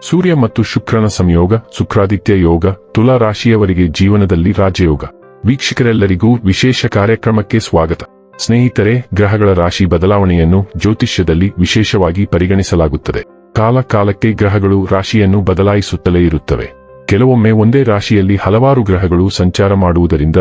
ಸೂರ್ಯ ಮತ್ತು ಶುಕ್ರನ ಸಂಯೋಗ, ಶುಕ್ರಾದಿತ್ಯ ಯೋಗ, ತುಲಾ ರಾಶಿಯವರಿಗೆ ಜೀವನದಲ್ಲಿ ರಾಜಯೋಗ. ವೀಕ್ಷಕರೆಲ್ಲರಿಗೂ ವಿಶೇಷ ಕಾರ್ಯಕ್ರಮಕ್ಕೆ ಸ್ವಾಗತ. ಸ್ನೇಹಿತರೆ, ಗ್ರಹಗಳ ರಾಶಿ ಬದಲಾವಣೆಯನ್ನು ಜ್ಯೋತಿಷ್ಯದಲ್ಲಿ ವಿಶೇಷವಾಗಿ ಪರಿಗಣಿಸಲಾಗುತ್ತದೆ. ಕಾಲ ಕಾಲಕ್ಕೆ ಗ್ರಹಗಳು ರಾಶಿಯನ್ನು ಬದಲಾಯಿಸುತ್ತಲೇ ಇರುತ್ತವೆ. ಕೆಲವೊಮ್ಮೆ ಒಂದೇ ರಾಶಿಯಲ್ಲಿ ಹಲವಾರು ಗ್ರಹಗಳು ಸಂಚಾರ ಮಾಡುವುದರಿಂದ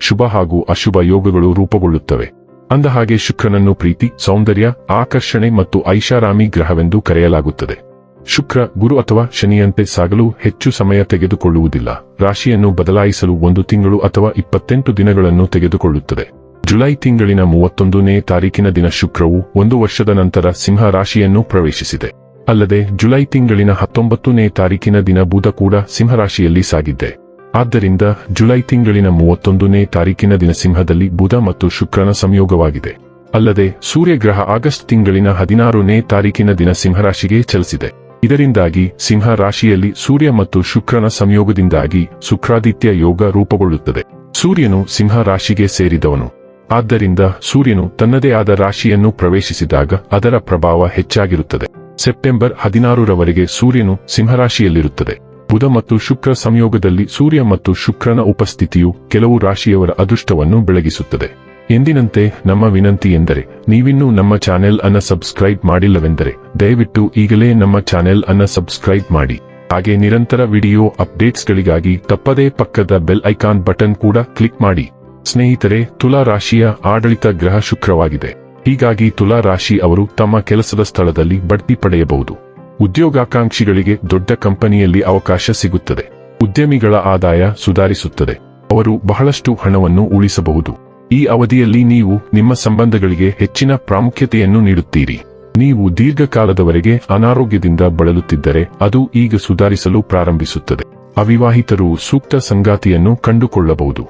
ಶುಭ ಹಾಗೂ ಅಶುಭ ಯೋಗಗಳು ರೂಪುಗೊಳ್ಳುತ್ತವೆ. ಅಂದಹಾಗೆ ಶುಕ್ರನನ್ನು ಪ್ರೀತಿ, ಸೌಂದರ್ಯ, ಆಕರ್ಷಣೆ ಮತ್ತು ಐಷಾರಾಮಿ ಗ್ರಹವೆಂದು ಕರೆಯಲಾಗುತ್ತದೆ. ಶುಕ್ರ, ಗುರು ಅಥವಾ ಶನಿಯಂತೆ ಸಾಗಲು ಹೆಚ್ಚು ಸಮಯ ತೆಗೆದುಕೊಳ್ಳುವುದಿಲ್ಲ. ರಾಶಿಯನ್ನು ಬದಲಾಯಿಸಲು ಒಂದು ತಿಂಗಳು ಅಥವಾ ಇಪ್ಪತ್ತೆಂಟು ದಿನಗಳನ್ನು ತೆಗೆದುಕೊಳ್ಳುತ್ತದೆ. ಜುಲೈ ತಿಂಗಳಿನ ಮೂವತ್ತೊಂದನೇ ತಾರೀಕಿನ ದಿನ ಶುಕ್ರವು ಒಂದು ವರ್ಷದ ನಂತರ ಸಿಂಹ ರಾಶಿಯನ್ನು ಪ್ರವೇಶಿಸಿದೆ. ಅಲ್ಲದೆ, ಜುಲೈ ತಿಂಗಳಿನ ಹತ್ತೊಂಬತ್ತನೇ ತಾರೀಕಿನ ದಿನ ಬುಧ ಕೂಡ ಸಿಂಹರಾಶಿಯಲ್ಲಿ ಸಾಗಿದ್ದೆ. ಆದ್ದರಿಂದ, ಜುಲೈ ತಿಂಗಳಿನ ಮೂವತ್ತೊಂದನೇ ತಾರೀಕಿನ ದಿನ ಸಿಂಹದಲ್ಲಿ ಬುಧ ಮತ್ತು ಶುಕ್ರನ ಸಂಯೋಗವಾಗಿದೆ. ಅಲ್ಲದೆ, ಸೂರ್ಯಗ್ರಹ ಆಗಸ್ಟ್ ತಿಂಗಳಿನ ಹದಿನಾರನೇ ತಾರೀಕಿನ ದಿನ ಸಿಂಹರಾಶಿಗೆ ಚಲಿಸಿದೆ. ಇದರಿಂದಾಗಿ ಸಿಂಹ ರಾಶಿಯಲ್ಲಿ ಸೂರ್ಯ ಮತ್ತು ಶುಕ್ರನ ಸಂಯೋಗದಿಂದಾಗಿ ಶುಕ್ರಾದಿತ್ಯ ಯೋಗ ರೂಪುಗೊಳ್ಳುತ್ತದೆ. ಸೂರ್ಯನು ಸಿಂಹ ರಾಶಿಗೆ ಸೇರಿದವನು. ಆದ್ದರಿಂದ ಸೂರ್ಯನು ತನ್ನದೇ ಆದ ರಾಶಿಯನ್ನು ಪ್ರವೇಶಿಸಿದಾಗ ಅದರ ಪ್ರಭಾವ ಹೆಚ್ಚಾಗಿರುತ್ತದೆ. ಸೆಪ್ಟೆಂಬರ್ ಹದಿನಾರರವರೆಗೆ ಸೂರ್ಯನು ಸಿಂಹರಾಶಿಯಲ್ಲಿರುತ್ತದೆ. ಬುಧ ಮತ್ತು ಶುಕ್ರ ಸಂಯೋಗದಲ್ಲಿ ಸೂರ್ಯ ಮತ್ತು ಶುಕ್ರನ ಉಪಸ್ಥಿತಿಯು ಕೆಲವು ರಾಶಿಯವರ ಅದೃಷ್ಟವನ್ನು ಬೆಳಗಿಸುತ್ತದೆ. ಎಂದಿನಂತೆ ನಮ್ಮ ವಿನಂತಿ ಎಂದರೆ ನೀವಿನ್ನೂ ನಮ್ಮ ಚಾನೆಲ್ ಅನ್ನ ಸಬ್ಸ್ಕ್ರೈಬ್ ಮಾಡಿಲ್ಲವೆಂದರೆ ದಯವಿಟ್ಟು ಈಗಲೇ ನಮ್ಮ ಚಾನೆಲ್ ಅನ್ನ ಸಬ್ಸ್ಕ್ರೈಬ್ ಮಾಡಿ. ಹಾಗೆ ನಿರಂತರ ವಿಡಿಯೋ ಅಪ್ಡೇಟ್ಸ್ಗಳಿಗಾಗಿ ತಪ್ಪದೇ ಪಕ್ಕದ ಬೆಲ್ ಐಕಾನ್ ಬಟನ್ ಕೂಡ ಕ್ಲಿಕ್ ಮಾಡಿ. ಸ್ನೇಹಿತರೆ, ತುಲಾ ರಾಶಿಯ ಆಡಳಿತ ಗ್ರಹ ಶುಕ್ರವಾಗಿದೆ. ಹೀಗಾಗಿ ತುಲಾ ರಾಶಿ ಅವರು ತಮ್ಮ ಕೆಲಸದ ಸ್ಥಳದಲ್ಲಿ ಬಡ್ತಿ ಪಡೆಯಬಹುದು. ಉದ್ಯೋಗಾಕಾಂಕ್ಷಿಗಳಿಗೆ ದೊಡ್ಡ ಕಂಪನಿಯಲ್ಲಿ ಅವಕಾಶ ಸಿಗುತ್ತದೆ. ಉದ್ಯಮಿಗಳ ಆದಾಯ ಸುಧಾರಿಸುತ್ತದೆ. ಅವರು ಬಹಳಷ್ಟು ಹಣವನ್ನು ಉಳಿಸಬಹುದು. ಈ ಅವಧಿಯಲ್ಲಿ ನೀವು ನಿಮ್ಮ ಸಂಬಂಧಗಳಿಗೆ ಹೆಚ್ಚಿನ ಪ್ರಾಮುಖ್ಯತೆಯನ್ನು ನೀಡುತ್ತೀರಿ. ನೀವು ದೀರ್ಘಕಾಲದವರೆಗೆ ಅನಾರೋಗ್ಯದಿಂದ ಬಳಲುತ್ತಿದ್ದರೆ ಅದು ಈಗ ಸುಧಾರಿಸಲು ಪ್ರಾರಂಭಿಸುತ್ತದೆ. ಅವಿವಾಹಿತರು ಸೂಕ್ತ ಸಂಗಾತಿಯನ್ನು ಕಂಡುಕೊಳ್ಳಬಹುದು.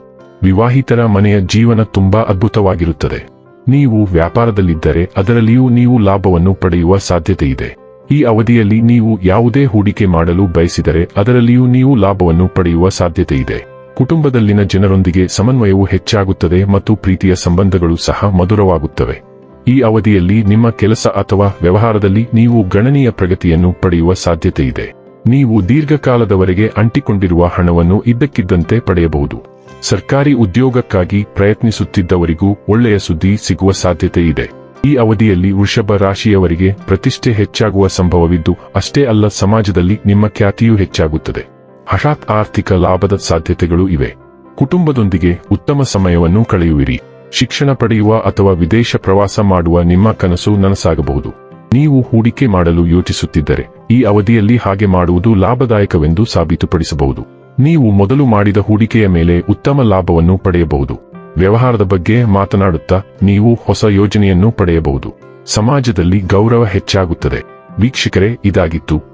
ವಿವಾಹಿತರ ಮನೆಯ ಜೀವನ ತುಂಬಾ ಅದ್ಭುತವಾಗಿರುತ್ತದೆ. ನೀವು ವ್ಯಾಪಾರದಲ್ಲಿದ್ದರೆ ಅದರಲ್ಲಿಯೂ ನೀವು ಲಾಭವನ್ನು ಪಡೆಯುವ ಸಾಧ್ಯತೆ ಇದೆ ಈ ಅವಧಿಯಲ್ಲಿ ನೀವು ಯಾವುದೇ ಹೂಡಿಕೆ ಮಾಡಲು ಬಯಸಿದರೆ ಅದರಲ್ಲಿಯೂ ನೀವು ಲಾಭವನ್ನು ಪಡೆಯುವ ಸಾಧ್ಯತೆ ಇದೆ ಕುಟುಂಬದಲ್ಲಿನ ಜನರೊಂದಿಗೆ ಸಮನ್ವಯವು ಹೆಚ್ಚಾಗುತ್ತದೆ ಮತ್ತು ಪ್ರೀತಿಯ ಸಂಬಂಧಗಳು ಸಹ ಮಧುರವಾಗುತ್ತವೆ. ಈ ಅವಧಿಯಲ್ಲಿ ನಿಮ್ಮ ಕೆಲಸ ಅಥವಾ ವ್ಯವಹಾರದಲ್ಲಿ ನೀವು ಗಣನೀಯ ಪ್ರಗತಿಯನ್ನು ಪಡೆಯುವ ಸಾಧ್ಯತೆ ಇದೆ ನೀವು ದೀರ್ಘಕಾಲದವರೆಗೆ ಅಂಟಿಕೊಂಡಿರುವ ಹಣವನ್ನು ಇದ್ದಕ್ಕಿದ್ದಂತೆ ಪಡೆಯಬಹುದು. ಸರ್ಕಾರಿ ಉದ್ಯೋಗಕ್ಕಾಗಿ ಪ್ರಯತ್ನಿಸುತ್ತಿದ್ದವರಿಗೂ ಒಳ್ಳೆಯ ಸುದ್ದಿ ಸಿಗುವ ಸಾಧ್ಯತೆ ಇದೆ ಈ ಅವಧಿಯಲ್ಲಿ ವೃಷಭ ರಾಶಿಯವರಿಗೆ ಪ್ರತಿಷ್ಠೆ ಹೆಚ್ಚಾಗುವ ಸಂಭವವಿದ್ದು, ಅಷ್ಟೇ ಅಲ್ಲ ಸಮಾಜದಲ್ಲಿ ನಿಮ್ಮ ಖ್ಯಾತಿಯೂ ಹೆಚ್ಚಾಗುತ್ತದೆ. ಹಠಾತ್ ಆರ್ಥಿಕ ಲಾಭದ ಸಾಧ್ಯತೆಗಳು ಇವೆ. ಕುಟುಂಬದೊಂದಿಗೆ ಉತ್ತಮ ಸಮಯವನ್ನು ಕಳೆಯುವಿರಿ. ಶಿಕ್ಷಣ ಪಡೆಯುವ ಅಥವಾ ವಿದೇಶ ಪ್ರವಾಸ ಮಾಡುವ ನಿಮ್ಮ ಕನಸು ನನಸಾಗಬಹುದು. ನೀವು ಹೂಡಿಕೆ ಮಾಡಲು ಯೋಚಿಸುತ್ತಿದ್ದರೆ, ಈ ಅವಧಿಯಲ್ಲಿ ಹಾಗೆ ಮಾಡುವುದು ಲಾಭದಾಯಕವೆಂದು ಸಾಬೀತುಪಡಿಸಬಹುದು. ನೀವು ಮೊದಲು ಮಾಡಿದ ಹೂಡಿಕೆಯ ಮೇಲೆ ಉತ್ತಮ ಲಾಭವನ್ನು ಪಡೆಯಬಹುದು. ವ್ಯವಹಾರದ ಬಗ್ಗೆ ಮಾತನಾಡುತ್ತಾ ನೀವು ಹೊಸ ಯೋಜನೆಯನ್ನು ಪಡೆಯಬಹುದು. ಸಮಾಜದಲ್ಲಿ ಗೌರವ ಹೆಚ್ಚಾಗುತ್ತದೆ. ವೀಕ್ಷಕರೇ, ಇದಾಗಿತ್ತು